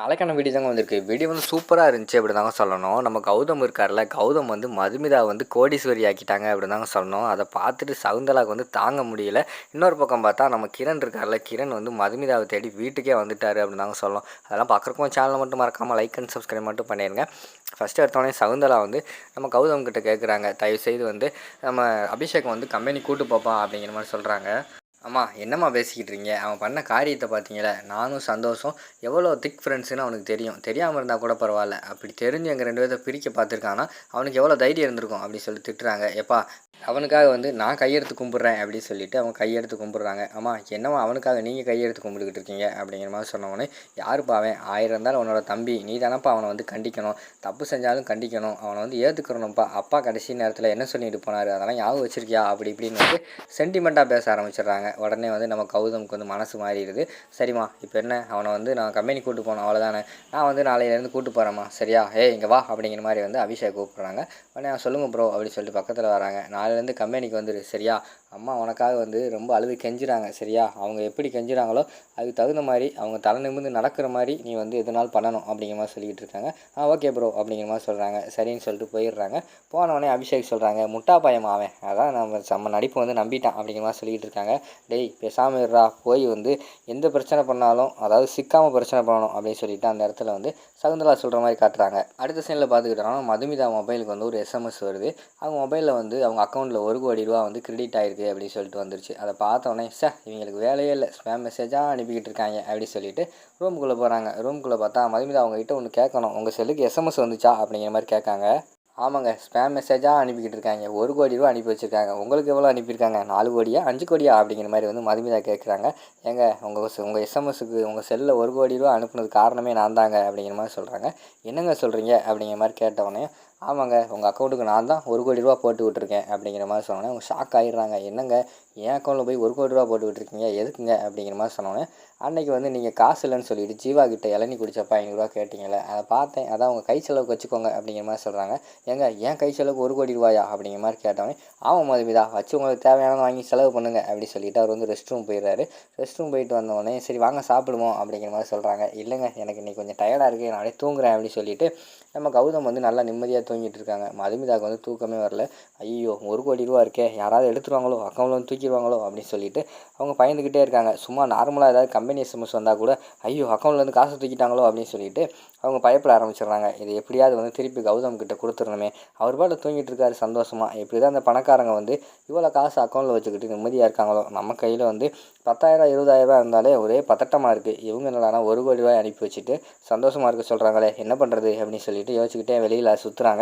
நாளைக்கான வீடியோ தாங்க வந்திருக்கு. வீடியோ வந்து சூப்பராக இருந்துச்சு அப்படி தாங்க சொல்லணும். நம்ம கௌதம் இருக்கார்ல கௌதம் வந்து மதுமிதா வந்து கோடீஸ்வரி ஆக்கிட்டாங்க அப்படி தாங்க சொல்லணும். அதை பார்த்துட்டு சகுந்தலாவுக்கு வந்து தாங்க முடியல. இன்னொரு பக்கம் பார்த்தா நம்ம கிரண் இருக்கார்ல கிரண் வந்து மதுமிதாவை தேடி வீட்டுக்கே வந்துட்டார் அப்படின்னு தாங்க சொல்லணும். அதெல்லாம் பார்க்குறக்கும் சேனலை மட்டும் மறக்காமல் லைக் அண்ட் சப்ஸ்கிரைப் மட்டும் பண்ணிடுங்க. ஃபஸ்ட்டு எடுத்தோடனே சகுந்தலா வந்து நம்ம கௌதம் கிட்ட கேட்குறாங்க தயவுசெய்து வந்து நம்ம அபிஷேக் வந்து கம்பெனி கூட்டு போப்பா அப்படிங்கிற மாதிரி சொல்கிறாங்க அம்மா என்னம்மா பேசிக்கிட்டு இருக்கீங்க அவன் பண்ண காரியத்தை பார்த்தீங்களே நானும் சந்தோஷம். எவ்வளோ திக் ஃப்ரெண்ட்ஸுன்னு அவனுக்கு தெரியும். தெரியாமல் இருந்தால் கூட பரவாயில்ல. அப்படி தெரிஞ்சு எங்கள் ரெண்டு பேர்த்த பிரிக்க பார்த்துருக்கானா அவனுக்கு எவ்வளோ தைரியம் இருந்திருக்கும் அப்படின்னு சொல்லி திட்டுறாங்க. எப்பா அவனுக்காக வந்து நான் கையெடுத்து கும்பிட்றேன் அப்படின்னு சொல்லிட்டு அவன் கையெடுத்து கும்பிட்றாங்க. அம்மா என்னம்மா அவனுக்காக நீங்கள் கையெடுத்து கும்பிட்டுக்கிட்டு இருக்கீங்க? அப்படிங்கிற மாதிரி சொன்னவொடனே யாருப்பா அவன்? ஆயிரம் இருந்தாலும் அவனோட தம்பி. நீ தானப்பா அவனை வந்து கண்டிக்கணும். தப்பு செஞ்சாலும் கண்டிக்கணும். அவனை வந்து ஏற்றுக்கிறணும்ப்பா அப்பா கடைசி நேரத்தில் என்ன சொல்லிட்டு போனார்? அதெல்லாம் ஞாபகம் வச்சிருக்கியா? அப்படி இப்படின்னு வந்து சென்டிமெண்ட்டாக பேச ஆரம்பிச்சிடுறாங்க. உடனே வந்து நம்ம கௌதமுக்கு வந்து மனசு மாறிடுது. சரிம்மா இப்போ என்ன? அவனை வந்து நான் கம்பெனி கூப்பிட்டு போனோம் அவ்வளோதானே நான் வந்து நாளையிலேருந்து கூப்பிட்டு போகிறேம்மா சரியா? ஏ இங்கே வா அப்படிங்கிற மாதிரி வந்து அபிஷேக் கூப்பிட்றாங்க. உடனே சொல்லுங்கள் ப்ரோ அப்படின்னு சொல்லிட்டு பக்கத்தில் வராங்க. நாளையிலேருந்து கம்பெனிக்கு வந்துடு சரியா? அம்மா உனக்காக வந்து ரொம்ப அழுது கெஞ்சுறாங்க சரியா? அவங்க எப்படி கெஞ்சுறாங்களோ அதுக்கு தகுந்த மாதிரி அவங்க தலை நிமிர்ந்து நடக்கிற மாதிரி நீ வந்து எதனால் பண்ணணும் அப்படிங்கிற மாதிரி சொல்லிக்கிட்டு இருக்காங்க. ஆ ஓகே ப்ரோ அப்படிங்கிற மாதிரி சொல்கிறாங்க சரின்னு சொல்லிட்டு போயிடுறாங்க. போனவொடனே அபிஷேக் சொல்கிறாங்க முட்டா பயம் அவன் அதான் நம்ம நம்ம நடிப்பு வந்து நம்பிட்டான் அப்படிங்கிற மாதிரி சொல்லிக்கிட்டு இருக்காங்க. டேய் பேசாமல் இருறா போய் வந்து எந்த பிரச்சனை பண்ணாலும் அதாவது சிக்காமல் பிரச்சனை பண்ணணும் அப்படின்னு சொல்லிட்டு அந்த இடத்துல வந்து சகுந்தலா சொல்கிற மாதிரி காட்டுறாங்க. அடுத்த சீனில் பார்த்துக்கிட்டோம்னா மதுமிதா மொபைலுக்கு வந்து ஒரு எஸ்எம்எஸ் வருது. அவங்க மொபைலில் வந்து அவங்க அக்கௌண்ட்டில் ஒரு கோடி ரூபா வந்து கிரெடிட் ஆயிருக்கு அப்படின்னு சொல்லிட்டு வந்துருச்சு. அதை பார்த்தோன்னே சார் இவங்களுக்கு வேலையே இல்லை. ஸ்பேம் மெசேஜாக அனுப்பிக்கிட்டு இருக்காங்க அப்படின்னு சொல்லிட்டு ரூமுக்குள்ளே போகிறாங்க ரூமுக்குள்ளே பார்த்தா மதுமிதா அவங்ககிட்ட ஒன்று கேட்கணும். உங்கள் செல்லுக்கு எஸ்எம்எஸ் வந்துச்சா? அப்படிங்கிற மாதிரி கேட்காங்க. ஆமாங்க ஸ்பேம் மெசேஜாக அனுப்பிக்கிட்டு இருக்காங்க ஒரு கோடி ரூபா அனுப்பி வச்சுருக்காங்க. உங்களுக்கு எவ்வளோ அனுப்பியிருக்காங்க? நாலு கோடியா அஞ்சு கோடியா அப்படிங்கிற மாதிரி வந்து மதுமிதா கேட்குறாங்க ஏங்க உங்கள் உங்கள் எஸ்எம்எஸ்க்கு உங்கள் செல்லில் ஒரு கோடி ரூபா அனுப்புனது காரணமே நான் தாங்க அப்படிங்கிற மாதிரி சொல்கிறாங்க என்னங்க சொல்கிறீங்க அப்படிங்கிற மாதிரி கேட்டவொடனே ஆமாங்க உங்கள் அக்கௌண்ட்டுக்கு நான் தான் ஒரு கோடி ரூபா போட்டு விட்ருக்கேன் அப்படிங்கிற மாதிரி சொன்னோன்னே அவங்க ஷாக் ஆகிடுறாங்க என்னங்க என் அக்கௌண்ட்டில் போய் ஒரு கோடி ரூபா போட்டு விட்ருக்கீங்க எதுக்குங்க? அப்படிங்கிற மாதிரி சொன்னோன்னே அன்னைக்கு வந்து நீங்கள் காசு இல்லைன்னு சொல்லிட்டு ஜீவா கிட்ட இளநி குடிச்சப்பா ஐநூறுரூவா கேட்டிங்களே அதை பார்த்தேன். அதான் உங்கள் கை செலவுக்கு வச்சுக்கோங்க அப்படிங்கிற மாதிரி சொல்கிறாங்க ஏங்க ஏன் கை செலவுக்கு ஒரு கோடி ரூபாயா அப்படிங்கிற மாதிரி கேட்டவனே ஆமாம் மதுமிதா வச்சு உங்களுக்கு தேவையானதை வாங்கி செலவு பண்ணுங்க அப்படி சொல்லிட்டு அவர் வந்து ரெஸ்ட் ரூம் போயிடுறாரு. ரெஸ்ட் ரூம் போயிட்டு வந்தோடனே சரி வாங்க சாப்பிடுவோம் அப்படிங்கிற மாதிரி சொல்கிறாங்க இல்லைங்க எனக்கு இன்னைக்கு கொஞ்சம் டயர்டாக இருக்குது நானே தூங்குறேன் அப்படின்னு சொல்லிட்டு நம்ம கௌதம் வந்து நல்லா நிம்மதியாக தூங்கிட்டு இருக்காங்க. மதுமிதாவுக்கு வந்து தூக்கமே வரல. ஐயோ ஒரு கோடி ரூபா இருக்கே. யாராவது எடுத்துருவாங்களோ அக்கௌண்ட்டில் வந்து தூக்கிடுவாங்களோ அப்படின்னு சொல்லிட்டு அவங்க பயந்துக்கிட்டே இருக்காங்க. சும்மா நார்மலாக ஏதாவது கம்பெனி எஸ்எம்எஸ் வந்தால் கூட ஐயோ அக்கௌண்ட்லேருந்து காசு தூக்கிட்டாங்களோ அப்படின்னு சொல்லிட்டு அவங்க பயப்பட ஆரம்பிச்சிடுறாங்க. இது எப்படியாவது வந்து திருப்பி கௌதம் கிட்ட கொடுத்துடணுமே. அவர் பாட்டு தூங்கிட்டு இருக்காரு சந்தோஷமாக எப்படி தான் அந்த பணக்காரங்க வந்து இவ்வளோ காசு அக்கௌண்ட்டில் வச்சுக்கிட்டு நிம்மதியாக இருக்காங்களோ? நம்ம கையில் வந்து பத்தாயிரம் இருபதாயிரரூபா இருந்தாலே ஒரே பதட்டமாக இருக்குது இவங்க என்னடானா ஒரு கோடி ரூபாய் அனுப்பி வச்சுட்டு சந்தோஷமாக இருக்க சொல்கிறாங்களே என்ன பண்ணுறது அப்படின்னு சொல்லிட்டு யோசிச்சுக்கிட்டே வெளியில் சுற்றுறாங்க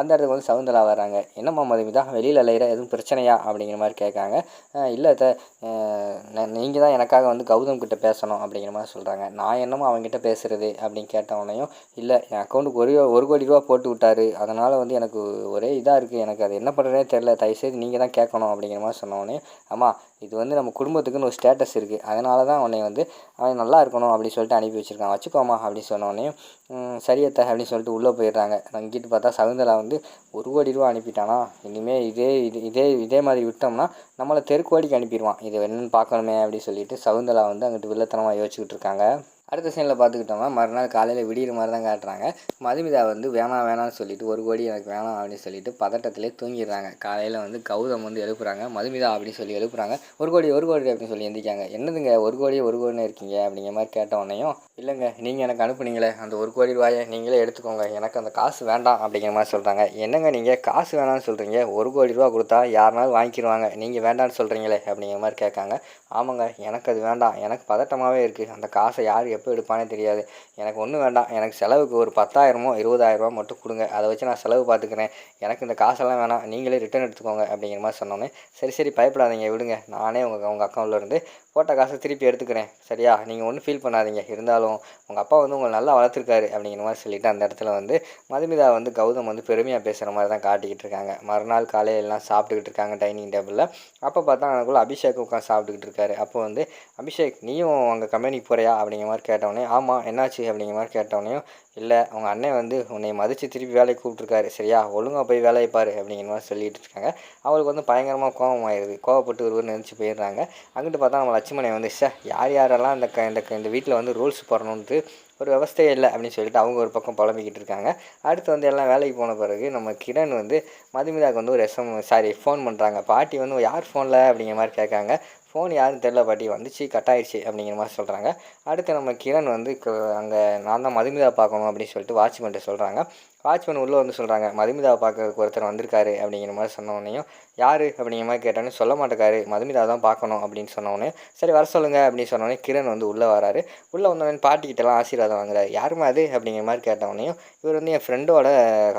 அந்த இடத்துக்கு வந்து சவுந்தரா வராங்க. என்னம்மா மதுமிதா வெளியில் அலையிற எதுவும் பிரச்சனையா? அப்படிங்கிற மாதிரி கேட்காங்க. இல்லை த நீங்கள் தான் எனக்காக வந்து கௌதம் கிட்ட பேசணும் அப்படிங்கிற மாதிரி சொல்கிறாங்க நான் என்னமோ அவங்ககிட்ட பேசுகிறது அப்படின்னு கேட்டவனையும் இல்லை என் அக்கௌண்ட்டுக்கு ஒரு ஒரு கோடி ரூபா போட்டு விட்டாரு. அதனால் வந்து எனக்கு ஒரே இதாக இருக்குது எனக்கு அது என்ன பண்ணுறதே தெரில தயவுசெய்து நீங்கள் தான் கேட்கணும் அப்படிங்கிற மாதிரி சொன்னோடனே அம்மா இது வந்து நம்ம குடும்பத்துக்குன்னு ஒரு ஸ்டேட்டஸ் இருக்குது அதனால தான் உன்னை வந்து அவன் நல்லா இருக்கணும் அப்படின்னு சொல்லிட்டு அனுப்பி வச்சுருக்கான். வச்சுக்கோமா அப்படின்னு சொன்னோடனே சரியத்த அப்படின்னு சொல்லிட்டு உள்ளே போயிடுறாங்க. அங்கிட்டு பார்த்தா சகுந்தலா வந்து ஒரு கோடி ரூபா அனுப்பிட்டானா? இனிமேல் இதே இது இதே இதே மாதிரி விட்டோம்னா நம்மளை தெருக்கோடிக்கு அனுப்பிடுவான். இது என்னென்னு பார்க்கணுமே அப்படின்னு சொல்லிட்டு சகுந்தலா வந்து அங்கிட்டு வில்லத்தனமாக யோசிச்சுக்கிட்டு இருக்காங்க. அடுத்த சீனில் பார்த்துக்கிட்டோம்னா மறுநாள் காலையில் விடிகிற மாதிரி தான் காட்டுறாங்க. மதுமிதா வந்து வேணாம் வேணாம்னு சொல்லிட்டு ஒரு கோடி எனக்கு வேணாம் அப்படின்னு சொல்லிட்டு பதட்டத்திலே தூங்கிடுறாங்க. காலையில் வந்து கௌதம் வந்து எழுப்புறாங்க மதுமிதா அப்படின்னு சொல்லி எழுப்புறாங்க. ஒரு கோடி ஒரு கோடி அப்படின்னு சொல்லி எந்திரிக்காங்க. என்னதுங்க ஒரு கோடி ஒரு கோடினு இருக்கீங்க அப்படிங்கிற மாதிரி கேட்ட உடனேயும் இல்லைங்க நீங்கள் எனக்கு அனுப்புனீங்களே அந்த ஒரு கோடி ரூபாயை நீங்களே எடுத்துக்கோங்க எனக்கு அந்த காசு வேண்டாம் அப்படிங்கிற மாதிரி சொல்கிறாங்க என்னங்க நீங்கள் காசு வேணாம்னு சொல்கிறீங்க ஒரு கோடி ரூபா கொடுத்தா யாருனாலும் வாங்கிக்கிடுவாங்க நீங்கள் வேண்டாம்னு சொல்கிறீங்களே அப்படிங்கிற மாதிரி கேட்காங்க. ஆமாங்க எனக்கு அது வேண்டாம் எனக்கு பதட்டமாகவே இருக்குது அந்த காசை யார் எப்போ எடுப்பானே தெரியாது. எனக்கு ஒன்றும் வேண்டாம். எனக்கு செலவுக்கு ஒரு பத்தாயிரமோ இருபதாயிரரூபா மட்டும் கொடுங்க. அதை வச்சு நான் செலவு பார்த்துக்கிறேன். எனக்கு இந்த காசெல்லாம் வேணாம். நீங்களே ரிட்டர்ன் எடுத்துக்கோங்க அப்படிங்கிற மாதிரி சொன்னோன்னே சரி சரி பயப்படாதீங்க. விடுங்க. நானே உங்கள் உங்கள் அக்கௌண்ட்லேருந்து போட்ட காசை திருப்பி எடுத்துக்கிறேன். சரியா? நீங்கள் ஒன்றும் ஃபீல் பண்ணாதீங்க. இருந்தாலும் உங்கள் அப்பா வந்து உங்களை நல்லா வளர்த்துருக்காரு அப்படிங்கிற மாதிரி சொல்லிவிட்டு அந்த இடத்துல வந்து மதுமிதா வந்து கௌதம் வந்து பெருமையாக பேசுகிற மாதிரி தான் காட்டிக்கிட்டு இருக்காங்க. மறுநாள் காலையில எல்லாம் சாப்பிட்டுக்கிட்டு இருக்காங்க டைனிங் டேபிளில் அப்போ பார்த்தா எனக்குள்ள அபிஷேக் உட்காந்து சாப்பிட்டுக்கிட்டு இருக்காரு. அப்போ வந்து அபிஷேக் நீயும் அங்கே கம்பெனிக்கு போகிறியா அப்படிங்கிற மாதிரி கேட்டவொடனே ஆமாம் என்னாச்சு? அப்படிங்கிற மாதிரி கேட்டவொடனேயும் இல்லை உங்கள் அண்ணன் வந்து உன்னை மதித்து திருப்பி வேலைக்கு கூப்பிட்ருக்காரு சரியா? ஒழுங்காக போய் வேலையை பாரு. அப்படிங்கிற மாதிரி சொல்லிட்டு இருக்காங்க. அவளுக்கு வந்து பயங்கரமாக கோபம் ஆயிடுது கோவப்பட்டு ஒருவர் நினச்சி போயிடுறாங்க. அங்கிட்டு பார்த்தா நம்மளை லட்சுமணன் வந்து சார் யார் யாரெல்லாம் இந்த க இந்த க- இந்த வீட்டில் வந்து ரூல்ஸ் போடணுன்ட்டு ஒரு விவஸ்தையே இல்லை அப்படின்னு சொல்லிட்டு அவங்க ஒரு பக்கம் புலம்பிக்கிட்டு இருக்காங்க. அடுத்து வந்து எல்லாம் வேலைக்கு போன பிறகு நம்ம கிரண் வந்து மதுமிதாக்கு வந்து ஒரு எஸ்எம் சாரி ஃபோன் பண்ணுறாங்க பாட்டி வந்து யார் ஃபோனில் அப்படிங்கிற மாதிரி கேட்காங்க. ஃபோன் யாருன்னு தெரில பாட்டி வந்துச்சு கட் ஆயிடுச்சு அப்படிங்கிற மாதிரி சொல்கிறாங்க அடுத்து நம்ம கிரண் வந்து அங்கே நான் தான் மதுமிதா பார்க்கணும் அப்படின்னு சொல்லிட்டு வாட்ச்மேன்ட்டு சொல்கிறாங்க வாட்ச்மேன் உள்ளே வந்து சொல்கிறாங்க மதுமிதாவை பார்க்கறதுக்கு ஒருத்தர் வந்திருக்காரு அப்படிங்கிற மாதிரி சொன்ன யார்? அப்படிங்கிற மாதிரி கேட்டோன்னே சொல்ல மாட்டேக்காரு மதுமிதா தான் பார்க்கணும் அப்படின்னு சொன்ன சரி வர சொல்லுங்க அப்படின்னு சொன்னோடனே கிரண் வந்து உள்ளே வராரு. உள்ளே வந்தோடனே பாட்டிக்கிட்டலாம் ஆசீர்வாதம் வாங்குறாரு. யாருமா அது? அப்படிங்கிற மாதிரி கேட்டவனையும் இவர் வந்து என் ஃப்ரெண்டோட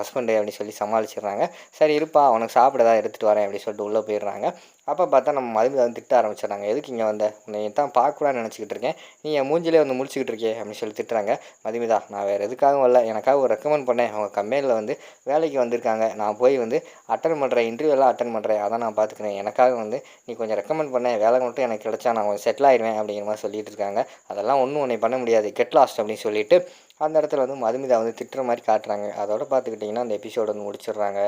ஹஸ்பண்டு அப்படின்னு சொல்லி சமாளிச்சிடுறாங்க. சரி இருப்பா உனக்கு சாப்பிட தான் எடுத்துகிட்டு வரேன் அப்படின்னு சொல்லிட்டு உள்ளே போயிடுறாங்க. அப்போ பார்த்தா நம்ம மதுமிதா வந்து திட்ட ஆரம்பிச்சிடறாங்க. எதுக்கு இங்கே வந்த? உன்னை தான் பார்க்கக்கூடாதுன்னு நினச்சிக்கிட்டு இருக்கேன். நீ என் மூஞ்சிலே வந்து முடிச்சுக்கிட்டு இருக்கே அப்படின்னு சொல்லி திட்டுறாங்க. மதுமிதா நான் வேறு எதுக்காகவும் வரல. எனக்காக ஒரு ரெக்கமெண்ட் பண்ணேன். அவங்க கம்பெனியில் வந்து வேலைக்கு வந்திருக்காங்க. நான் போய் வந்து அட்டன் பண்ணுறேன் இன்டர்வியூலாம் அட்டன் பண்ணுறேன் அதான் நான் பார்த்துக்கிறேன். எனக்காக வந்து நீ கொஞ்சம் ரெக்கமெண்ட் பண்ண. வேலை மட்டும் எனக்கு கிடச்சா நான் கொஞ்சம் செட்டில் ஆயிடுவேன் அப்படிங்கிற மாதிரி சொல்லிட்டு இருக்காங்க. அதெல்லாம் ஒன்றும் உன்னை பண்ண முடியாது. கெட் லாஸ்ட் அப்படின்னு சொல்லிட்டு அந்த இடத்துல வந்து மதுமிதா வந்து திட்டுற மாதிரி காட்டுறாங்க. அதோட பார்த்துக்கிட்டிங்கன்னா அந்த எபிசோடு வந்து முடிச்சிடுறாங்க.